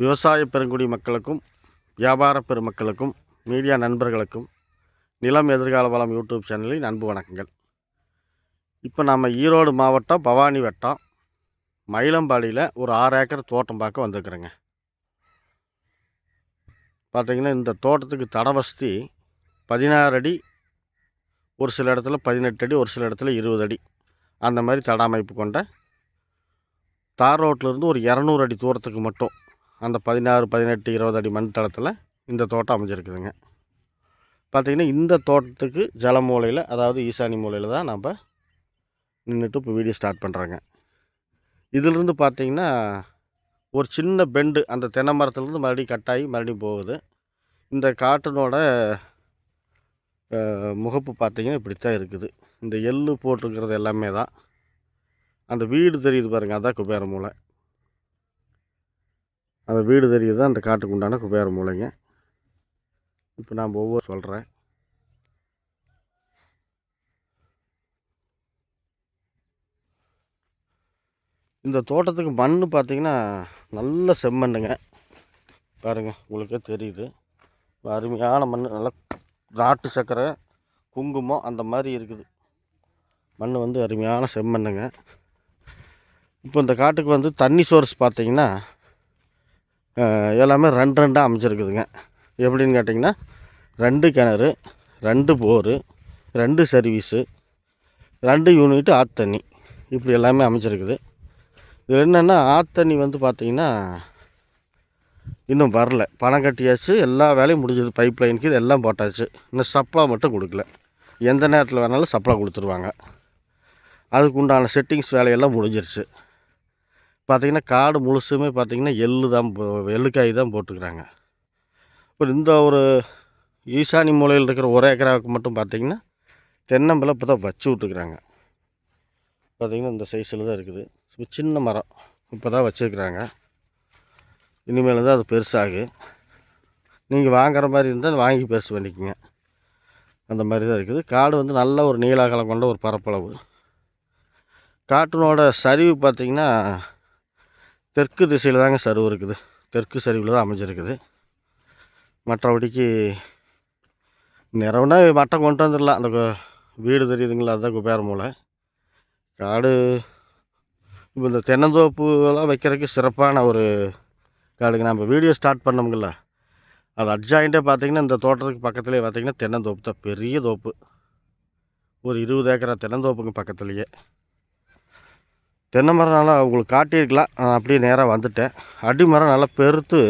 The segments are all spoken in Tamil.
விவசாய பெருங்குடி மக்களுக்கும் வியாபார பெருமக்களுக்கும் மீடியா நண்பர்களுக்கும் நிலம் எதிர்கால வளம் யூடியூப் சேனலின் அன்பு வணக்கங்கள். இப்போ நம்ம ஈரோடு மாவட்டம் பவானி வட்டம் மயிலம்பாடியில் ஒரு ஆறு ஏக்கர் தோட்டம் பார்க்க வந்திருக்குறேங்க. பார்த்தீங்கன்னா இந்த தோட்டத்துக்கு தட வசதி பதினாறு அடி ஒரு சில இடத்துல பதினெட்டு அடி ஒரு சில இடத்துல இருபது அடி. அந்த மாதிரி தட அமைப்பு கொண்ட தார் ரோட்டிலேருந்து ஒரு இரநூறு அடி தூரத்துக்கு மட்டும் அந்த பதினாறு பதினெட்டு இருபது அடி மண் தளத்தில் இந்த தோட்டம் அமைஞ்சிருக்குதுங்க. பார்த்திங்கன்னா இந்த தோட்டத்துக்கு ஜல மூலையில் அதாவது ஈசானி மூலையில் தான் நம்ம நின்றுட்டு இப்போ வீடியோ ஸ்டார்ட் பண்ணுறோங்க இதிலிருந்து பார்த்திங்கன்னா ஒரு சின்ன பெண்டு அந்த தென்னை மரத்துலேருந்து மறுபடியும் கட்டாகி மறுபடியும் போகுது. இந்த காட்டினோட முகப்பு பார்த்திங்கன்னா இப்படி தான் இருக்குது. இந்த எள்ளு போட்டிருக்கிறது எல்லாமே தான். அந்த வீடு தெரியுது பாருங்கள் அதான் குபேர மூலை அந்த வீடு தெரியுது? அந்த காட்டுக்கு உண்டான குபேர மூலைங்க. இப்போ நான் ஒவ்வொரு சொல்கிறேன் இந்த தோட்டத்துக்கு மண் பார்த்திங்கன்னா நல்ல செம்மண்ணுங்க. பாருங்கள் உங்களுக்கே தெரியுது. அருமையான மண் நல்லா நாட்டு சர்க்கரை குங்குமம் அந்த மாதிரி இருக்குது. மண் வந்து அருமையான செம்மண்ணுங்க. இப்போ இந்த காட்டுக்கு வந்து தண்ணி சோர்ஸ் பார்த்தீங்கன்னா எல்லாமே ரெண்டு ரெண்டாக அமைச்சிருக்குதுங்க எப்படின்னு கேட்டிங்கன்னா ரெண்டு கிணறு ரெண்டு போரு ரெண்டு சர்வீஸு ரெண்டு யூனிட்டு ஆத்தண்ணி இப்படி எல்லாமே அமைச்சிருக்குது இது என்னென்னா ஆத்தண்ணி வந்து பார்த்திங்கன்னா இன்னும் வரல. பணம் கட்டியாச்சு எல்லா வேலையும் முடிஞ்சது. பைப் லைனுக்கு இது எல்லாம் போட்டாச்சு. இன்னும் சப்ளை மட்டும் கொடுக்கல. எந்த நேரத்தில் வேணாலும் சப்ளா கொடுத்துருவாங்க. அதுக்கு உண்டான செட்டிங்ஸ் வேலையெல்லாம் முடிஞ்சிருச்சு. பார்த்திங்கன்னா காடு முழுசுமே பார்த்திங்கன்னா எள்ளு தான் போ- எள்ளுக்காய் தான் போட்டுக்கிறாங்க. இப்போ இந்த ஒரு ஈசானி மூலையில் இருக்கிற ஒரு ஏக்கராவுக்கு மட்டும் பார்த்திங்கன்னா தென்னம்பிள்ளை இப்போ தான் வச்சு விட்டுக்கிறாங்க. பார்த்திங்கன்னா இந்த சைஸில் தான் இருக்குது. இப்போ சின்ன மரம் இப்போ தான் வச்சுருக்குறாங்க. இனிமேல் தான் அது பெருசாகு. நீங்கள் வாங்குற மாதிரி இருந்தால் வாங்கி பெருசு பண்ணிக்கோங்க அந்த மாதிரி தான் இருக்குது. காடு வந்து நல்ல ஒரு நீளாகலம் கொண்ட ஒரு பரப்பளவு. காட்டினோட சரிவு பார்த்திங்கன்னா தெற்கு திசையில் தாங்க சரிவு இருக்குது. தெற்கு சரிவில் தான் அமைஞ்சிருக்குது. மற்றபடிக்கு நிறவுனா மட்டம் கொண்டு வந்துடலாம். அந்த வீடு தெரியுதுங்களா? அதுதான் குபேர மூளை. காடு இப்போ இந்த தென்னந்தோப்புலாம் வைக்கிறதுக்கு சிறப்பான ஒரு காடுங்க. நம்ம வீடியோ ஸ்டார்ட் பண்ணோம்ல அது அட்ஜாயிண்ட்டே பார்த்திங்கன்னா இந்த தோட்டத்துக்கு பக்கத்துலேயே பார்த்திங்கன்னா தென்னந்தோப்பு தான். பெரிய தோப்பு. ஒரு இருபது ஏக்கரா தென்னந்தோப்புங்க பக்கத்துலேயே. தென்னை மரம் நல்லா உங்களுக்கு காட்டியிருக்கலாம். நான் அப்படியே நேராக வந்துட்டேன். அடி மரம் நல்லா பெருத்து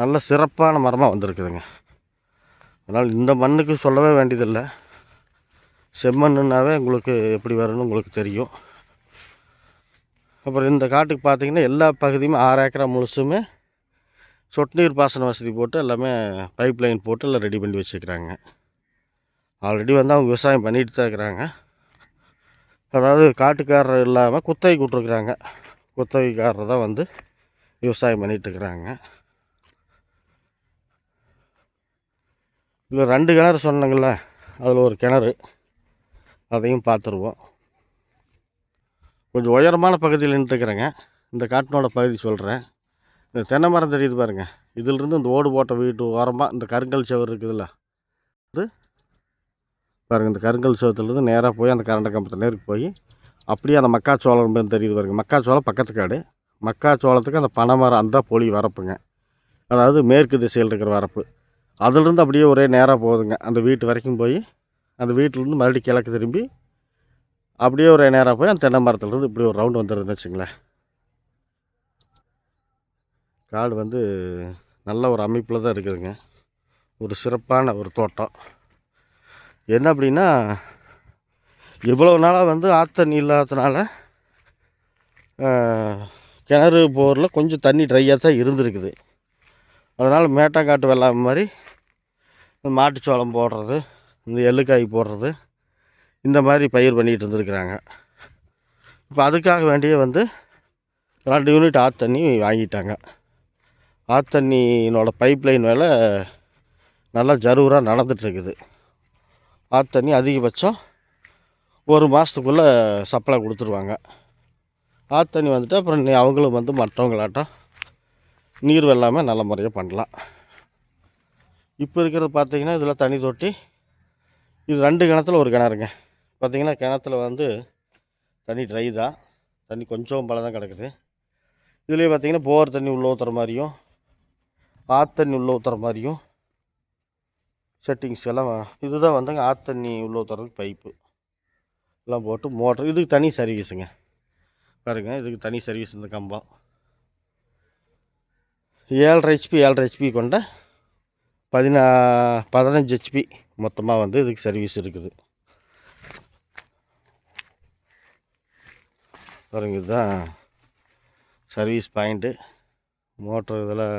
நல்ல சிறப்பான மரமாக வந்திருக்குதுங்க. அதனால் இந்த மண்ணுக்கு சொல்லவே வேண்டியதில்லை. செம்மண்ணுனாவே உங்களுக்கு எப்படி வரும்னு உங்களுக்கு தெரியும். அப்புறம் இந்த காட்டுக்கு பார்த்தீங்கன்னா எல்லா பகுதியுமே ஆறு ஏக்கரா முழுசுமே சொட்டு நீர் பாசன வசதி போட்டு எல்லாமே பைப் லைன் போட்டு எல்லாம் ரெடி பண்ணி வச்சுக்கிறாங்க. ஆல்ரெடி வந்து அவங்க விவசாயம் பண்ணிட்டு தான் இருக்கிறாங்க. அதாவது காட்டுக்காரர் இல்லாமல் குத்தகை விட்ருக்குறாங்க குத்தகைக்காரர் தான் வந்து விவசாயம் பண்ணிகிட்டு இருக்கிறாங்க இதில் ரெண்டு கிணறு சொன்னங்கள அதில் ஒரு கிணறு. அதையும் பார்த்துருவோம் கொஞ்சம் உயரமான பகுதியில் நின்றுக்கிறேங்க இந்த காட்டினோட பகுதி சொல்கிறேன் இந்த தென்னை மரம் தெரியுது பாருங்கள் இதிலிருந்து இந்த ஓடு போட்ட வீட்டு ஓரமாக இந்த கருங்கல் செவர் இருக்குதுல்ல இது பாருங்கள் இந்த கருங்கல் சோத்துலேருந்து நேராக போய் அந்த கரண்ட கம்பத்து நேருக்கு போய் அப்படியே அந்த மக்காச்சோளம் தெரியுது பாருங்கள் மக்காச்சோளம் பக்கத்து காடு மக்காச்சோளத்துக்கு அந்த பனைமரம் அந்த பொலி வரப்புங்க. அதாவது மேற்கு திசையில் இருக்கிற வரப்பு. அதிலிருந்து அப்படியே ஒரே நேராக போகுதுங்க. அந்த வீட்டு வரைக்கும் போய் அந்த வீட்டிலேருந்து மறுபடியும் கிழக்கு திரும்பி அப்படியே ஒரே நேராக போய் அந்த தென்னை மரத்துலேருந்து இப்படி ஒரு ரவுண்டு வந்துடுதுன்னு வச்சுங்களேன். காடு வந்து நல்ல ஒரு அமைப்பில் தான் இருக்குதுங்க. ஒரு சிறப்பான ஒரு தோட்டம். என்ன அப்படின்னா இவ்வளோ நாளாக வந்து ஆற்று இல்லாததுனால கிணறு போரில் கொஞ்சம் தண்ணி ட்ரையாக தான் இருந்திருக்குது. அதனால் மேட்டாங்காட்டு வெள்ளாமை மாதிரி மாட்டுச்சோளம் போடுறது இந்த எள்ளுக்காய் போடுறது இந்த மாதிரி பயிர் பண்ணிகிட்டு இருந்திருக்கிறாங்க. இப்போ அதுக்காக வேண்டிய வந்து ரெண்டு யூனிட் ஆத்தண்ணி வாங்கிட்டாங்க. ஆத்தண்ணினோட பைப் லைன் வேலை நல்லா ஜரூராக நடந்துகிட்ருக்குது ஆற்று தண்ணி அதிகபட்சம் ஒரு மாதத்துக்குள்ளே சப்ளை கொடுத்துருவாங்க. ஆற்று தண்ணி வந்துட்டு அப்புறம் நீ அவங்களும் வந்து மற்றவங்களாட்டம் நீர் வெள்ளாமல் நல்ல முறையாக பண்ணலாம். இப்போ இருக்கிறது பார்த்தீங்கன்னா இதில் தண்ணி தொட்டி. இது ரெண்டு கிணத்துல ஒரு கிணறுங்க. பார்த்தீங்கன்னா கிணத்துல வந்து தண்ணி ட்ரை தான். தண்ணி கொஞ்சம் பல தான் கிடக்குது. இதுலேயே பார்த்தீங்கன்னா போர் தண்ணி உள்ளே ஊற்றுற மாதிரியும் ஆற்று தண்ணி உள்ளே ஊற்றுற மாதிரியும் செட்டிங்ஸ் எல்லாம் இதுதான் வந்துங்க ஆற்று தண்ணி உள்ளே ஊற்றுறதுக்கு பைப்பு எல்லாம் போட்டு மோட்ரு இதுக்கு தனி சர்வீஸுங்க பாருங்க இதுக்கு தனி சர்வீஸ் இந்த கம்பம். ஏழரை ஹெச்பி ஏழரை ஹெச்பி கொண்ட பதினா பதினஞ்சு ஹெச்பி மொத்தமாக வந்து இதுக்கு சர்வீஸ் இருக்குது. பாருங்க இதுதான் சர்வீஸ் பாயிண்ட்டு மோட்ரு இதெல்லாம்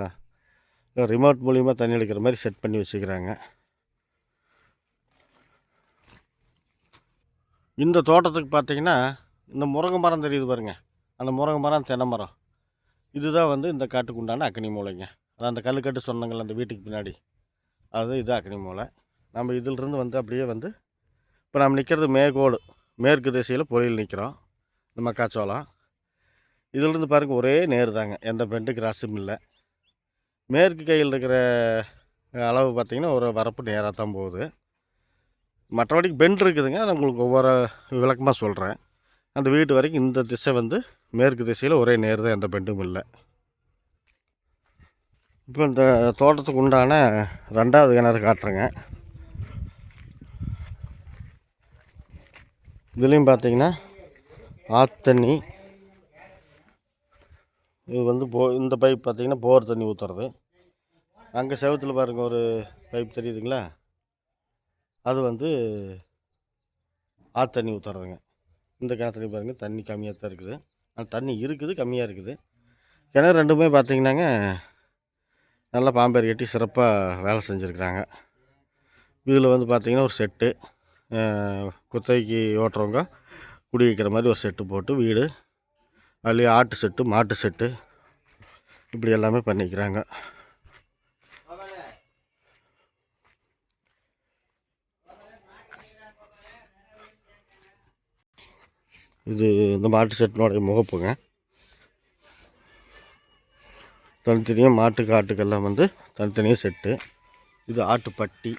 ரிமோட் மூலிமா தண்ணி எடுக்கிற மாதிரி செட் பண்ணி வச்சுக்கிறாங்க. இந்த தோட்டத்துக்கு பார்த்தீங்கன்னா இந்த முருங்கை மரம் தெரியுது பாருங்க. அந்த முருங்கை மரம் தென்னை மரம். இதுதான் வந்து இந்த காட்டுக்கு உண்டான அக்னி மூலைங்க. அதான் அந்த கல்லுக்கட்டு சொன்னங்கள்ல அந்த வீட்டுக்கு பின்னாடி. அது இது அக்னி மூலை. நம்ம இதிலிருந்து வந்து அப்படியே வந்து இப்போ நம்ம நிற்கிறது மேகோடு. மேற்கு திசையில் பொழியில் நிற்கிறோம் இந்த மக்காச்சோளம். இதிலிருந்து பாருங்க ஒரே நேர் தாங்க. எந்த பெண்டு கிராஸும் இல்லை. மேற்கு கையில் இருக்கிற அளவு பார்த்திங்கன்னா ஒரு வரப்பு நேராக தான் போகுது. மற்றபடிக்கு பெண்ட் இருக்குதுங்க. நான் உங்களுக்கு ஒவ்வொரு விளக்கமாக சொல்கிறேன் அந்த வீட்டு வரைக்கும் இந்த திசை வந்து மேற்கு திசையில் ஒரே நேர் தான் எந்த பெண்டும் இல்லை. இப்போ இந்த தோட்டத்துக்கு உண்டான ரெண்டாவது கிணறு காட்டுறேங்க. இதுலேயும் பார்த்தீங்கன்னா ஆத்தண்ணி இது வந்து போ இந்த பைப் பார்த்திங்கன்னா போர் தண்ணி ஊற்றுறது அங்கே செவத்தில் பாருங்கள் ஒரு பைப் தெரியுதுங்களா? அது வந்து ஆற்று தண்ணி ஊற்றுறதுங்க இந்த கிணத்துலையும் பாருங்கள் தண்ணி கம்மியாக தான் இருக்குது. ஆனால் தண்ணி இருக்குது கம்மியாக இருக்குது. கிணறு ரெண்டுமே பார்த்தீங்கன்னாங்க நல்லா பாம்பேர் கட்டி சிறப்பாக வேலை செஞ்சுருக்குறாங்க. இதில் வந்து பார்த்திங்கன்னா ஒரு செட்டு குத்தகைக்கு ஓட்டுறவங்க குடி வைக்கிற மாதிரி ஒரு செட்டு போட்டு வீடு அதுலேயே ஆட்டு செட்டு மாட்டு செட்டு இப்படி எல்லாமே பண்ணிக்கிறாங்க. இது இந்த மாட்டு செட்டினுடைய முகப்புங்க. தனித்தனியாக மாட்டுக்கு ஆட்டுக்கெல்லாம் வந்து தனித்தனியாக செட்டு. இது ஆட்டுப்பட்டி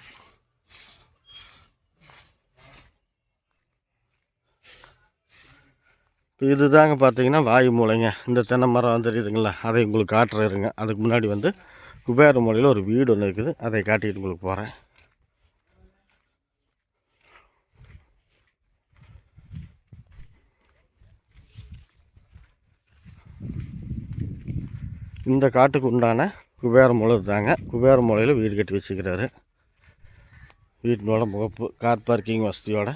இப்போ இது தாங்க பார்த்தீங்கன்னா வாயு மூலைங்க இந்த தென்னை மரம் தெரியுதுங்களா? அதை உங்களுக்கு காட்டுறேருங்க. அதுக்கு முன்னாடி வந்து குபேர மூலையில் ஒரு வீடு ஒன்று இருக்குது. அதை காட்டிட்டு உங்களுக்கு போகிறேன் இந்த காட்டுக்கு உண்டான குபேர மூலை தாங்க குபேர மூலையில் வீடு கட்டி வச்சுக்கிறாரு. வீட்டினோட முகப்பு கார் பார்க்கிங் வசதியோட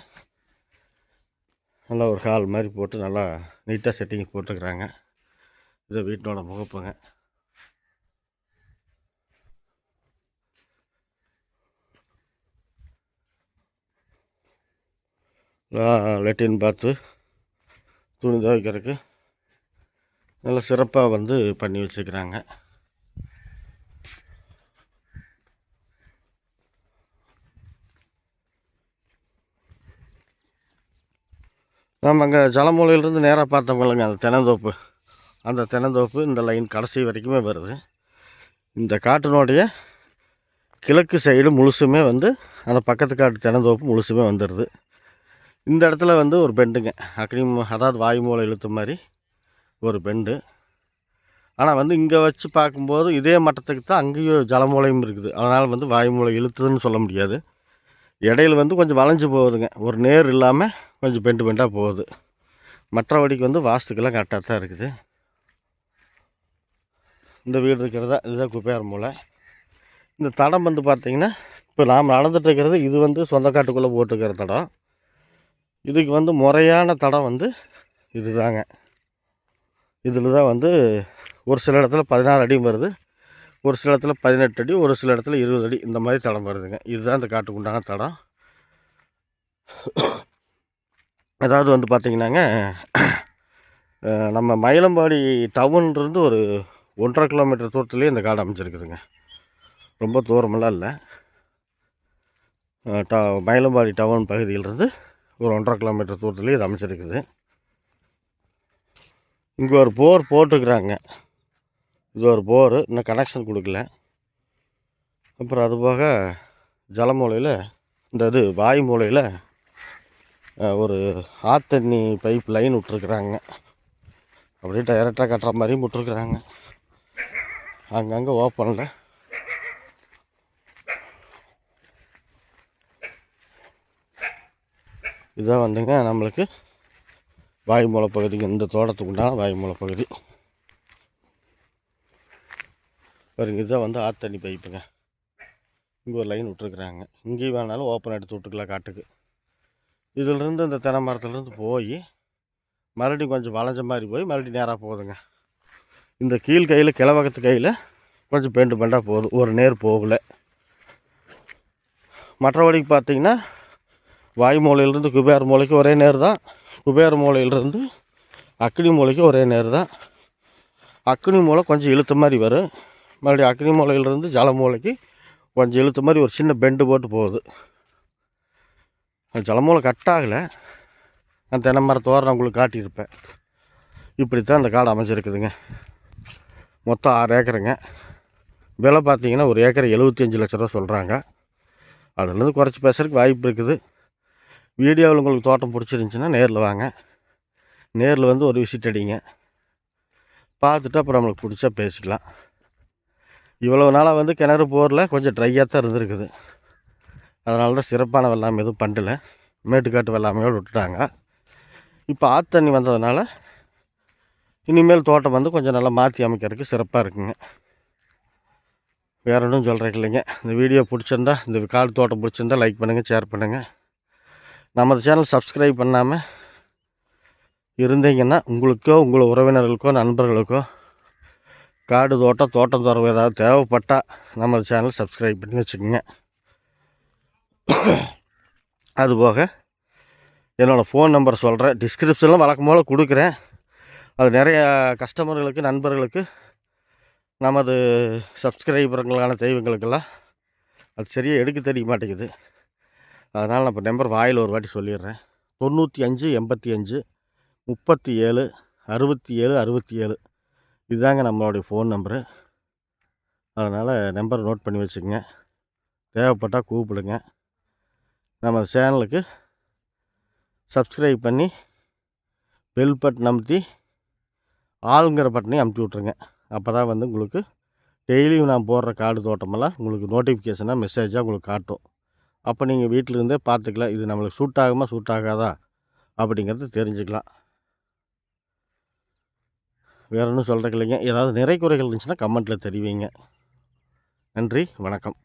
நல்லா ஒரு ஹால் மாதிரி போட்டு நல்லா நீட்டாக செட்டிங் போட்டுருக்குறாங்க இது வீட்டினோட முகப்புங்க. லெட்டின் பாத்து துணி துவைக்கிறதுக்கு நல்லா சிறப்பாக வந்து பண்ணி வச்சுக்கிறாங்க. நம்ம அங்கே ஜலமூலையிலேருந்து நேராக பார்த்தோம்லங்க அந்த தென்னந்தோப்பு. அந்த தென்னந்தோப்பு இந்த லைன் கடைசி வரைக்குமே வருது. இந்த காட்டினுடைய கிழக்கு சைடு முழுசுமே வந்து அந்த பக்கத்து காட்டு தென்னந்தோப்பு முழுசுமே வந்துடுது இந்த இடத்துல வந்து ஒரு பெண்டுங்க. அக்னி அதாவது வாயு மூலை இழுத்த மாதிரி ஒரு பெண்டு. ஆனால் வந்து இங்கே வச்சு பார்க்கும்போது இதே மட்டத்துக்கு தான் அங்கேயும் ஜலமூலையும் இருக்குது. அதனால் வந்து வாய்மூலை இழுத்துதுன்னு சொல்ல முடியாது. இடையில வந்து கொஞ்சம் வளைஞ்சு போகுதுங்க. ஒரு நேர் இல்லாமல் கொஞ்சம் பெண்டு பெண்டாக போகுது. மற்றபடிக்கு வந்து வாஸ்துக்கெல்லாம் கரெக்டாக தான் இருக்குது. இந்த வீடு இருக்கிறதா இதுதான் குப்பையார் மூலை இந்த தடம் வந்து பார்த்திங்கன்னா இப்போ நாம் நடந்துகிட்டு இருக்கிறது இது வந்து சொந்தக்காட்டுக்குள்ளே போட்டுருக்கிற தடம். இதுக்கு வந்து முறையான தடம் வந்து இதுதாங்க. இதில் தான் வந்து ஒரு சில இடத்துல பதினாறு அடியும் வருது. ஒரு சில இடத்துல பதினெட்டு அடி ஒரு சில இடத்துல இருபது அடி. இந்த மாதிரி தடம் வருதுங்க. இதுதான் இந்த காட்டுக்கு உண்டான தடம். அதாவது வந்து பார்த்திங்கன்னாங்க நம்ம மயிலம்பாடி டவுன்லேருந்து ஒரு ஒன்றரை கிலோமீட்டர் தூரத்துலேயே இந்த காடு அமைச்சிருக்குதுங்க ரொம்ப தூரமெல்லாம் இல்லை. ட மயிலம்பாடி டவுன் பகுதியிலிருந்து ஒரு ஒன்றரை கிலோமீட்டர் தூரத்துலேயே இது அமைச்சிருக்குது இங்கே ஒரு போர் போட்டிருக்குறாங்க. இது ஒரு போரு இன்னும் கனெக்ஷன் கொடுக்கல. அப்புறம் அதுபோக ஜலமூலையில் இந்த இது வாய் மூலையில் ஒரு ஆத்தண்ணி பைப் லைன் விட்ருக்குறாங்க அப்படியே டைரெக்டாக கட்டுற மாதிரியும் விட்ருக்குறாங்க அங்கங்கே ஓப்பனில் இதான் வந்துங்க நம்மளுக்கு வாயுமூல பகுதிக்கு இந்த தோட்டத்துக்கு உண்டான வாயுமூல பகுதி. பாருங்க இதுதான் வந்து ஆத்தண்ணி பைப்புங்க. இங்கே ஒரு லைன் விட்ருக்குறாங்க இங்கேயும் வேணாலும் ஓப்பன் எடுத்து விட்டுக்கலாம் காட்டுக்கு. இதிலிருந்து இந்த தென்னை மரத்துலேருந்து போய் மறுபடியும் கொஞ்சம் வளைஞ்ச மாதிரி போய் மறுபடியும் நேராக போகுதுங்க. இந்த கீழ் கையில் கிழவகத்து கையில் கொஞ்சம் பெண்டு பெண்டாக போகுது. ஒரு நேர் போகல. மற்றபடிக்கு பார்த்தீங்கன்னா வாய் மூலையிலேருந்து குபேர் மூலைக்கு ஒரே நேர் தான். குபேர மூலையிலிருந்து அக்னி மூலைக்கு ஒரே நேர் தான். அக்னி மூலை கொஞ்சம் இழுத்த மாதிரி வரும். மறுபடியும் அக்னி மூலையிலிருந்து ஜல மூளைக்கு கொஞ்சம் இழுத்த மாதிரி ஒரு சின்ன பெண்டு போட்டு போகுது. அந்த ஜலமூலை கட் ஆகலை. நான் தென்னை மரத்தோரம் நான் உங்களுக்கு காட்டியிருப்பேன். இப்படித்தான் அந்த காடு அமைஞ்சிருக்குதுங்க. மொத்தம் ஆறு ஏக்கருங்க. விலை பார்த்தீங்கன்னா ஒரு ஏக்கர் எழுபத்தஞ்சி லட்ச ரூபா சொல்கிறாங்க அதுலேருந்து குறைச்சி பேசுறதுக்கு வாய்ப்பு இருக்குது. வீடியோவில் உங்களுக்கு தோட்டம் பிடிச்சிருந்துச்சின்னா நேரில் வாங்க. நேரில் வந்து ஒரு விசிட் அடிங்க. பார்த்துட்டு அப்புறம் நம்மளுக்கு பிடிச்சா பேசிக்கலாம். இவ்வளோ நாளாக வந்து கிணறு போரில் கொஞ்சம் ட்ரையாக தான் இருந்திருக்குது. அதனால தான் சிறப்பான வெள்ளாமை எதுவும் பண்ணல. மேட்டுக்காட்டு வெள்ளாமையோடு விட்டுட்டாங்க. இப்போ ஆற்று தண்ணி வந்ததுனால இனிமேல் தோட்டம் வந்து கொஞ்சம் நல்லா மாற்றி அமைக்கிறதுக்கு சிறப்பாக இருக்குங்க. வேற ஒன்றும் சொல்கிறேன் இல்லைங்க. இந்த வீடியோ பிடிச்சிருந்தா இந்த காடு தோட்டம் பிடிச்சிருந்தா லைக் பண்ணுங்கள் ஷேர் பண்ணுங்கள் நமது சேனல் சப்ஸ்கிரைப் பண்ணாமல் இருந்தீங்கன்னா உங்களுக்கோ உங்கள் உறவினர்களுக்கோ நண்பர்களுக்கோ காடு தோட்டம் தோட்டம் துறவு ஏதாவது தேவைப்பட்டால் நமது சேனல் சப்ஸ்கிரைப் பண்ணி வச்சுக்கோங்க. அதுபோக என்னோடய ஃபோன் நம்பர் சொல்கிறேன் டிஸ்கிரிப்ஷனில் வழக்கம் போல் கொடுக்குறேன். அது நிறைய கஸ்டமர்களுக்கு நண்பர்களுக்கு நமது சப்ஸ்கிரைபருங்களான தெய்வங்களுக்கெல்லாம் அது சரியாக எடுக்க தெரிய மாட்டேங்குது. அதனால் நான் இப்போ நம்பர் வாயில் ஒரு வாட்டி சொல்லிடுறேன். தொண்ணூற்றி அஞ்சு எண்பத்தி அஞ்சு முப்பத்தி ஏழு அறுபத்தி ஏழு அறுபத்தி ஏழு. இதுதாங்க நம்மளுடைய ஃபோன் நம்பரு அதனால் நம்பர் நோட் பண்ணி வச்சுக்கோங்க. தேவைப்பட்டால் கூப்பிடுங்க. நம்ம சேனலுக்கு சப்ஸ்கிரைப் பண்ணி பெல் பட்டன் அமுத்தி ஆளுங்கிற பட்டனையும் அமுத்தி விட்ருங்க அப்போ தான் வந்து உங்களுக்கு டெய்லியும் நான் போடுற காடு தோட்டமெல்லாம் உங்களுக்கு நோட்டிஃபிகேஷனாக மெசேஜாக உங்களுக்கு காட்டும். அப்போ நீங்கள் வீட்டில் இருந்தே பார்த்துக்கலாம் இது நம்மளுக்கு சூட் ஆகுமா சூட் ஆகாதா? அப்படிங்கிறது தெரிஞ்சுக்கலாம். வேறு ஒன்றும் சொல்கிறக்கு இல்லைங்க. ஏதாவது நிறை குறைகள் இருந்துச்சுன்னா கமெண்ட்டில் தெரிவிங்க. நன்றி வணக்கம்.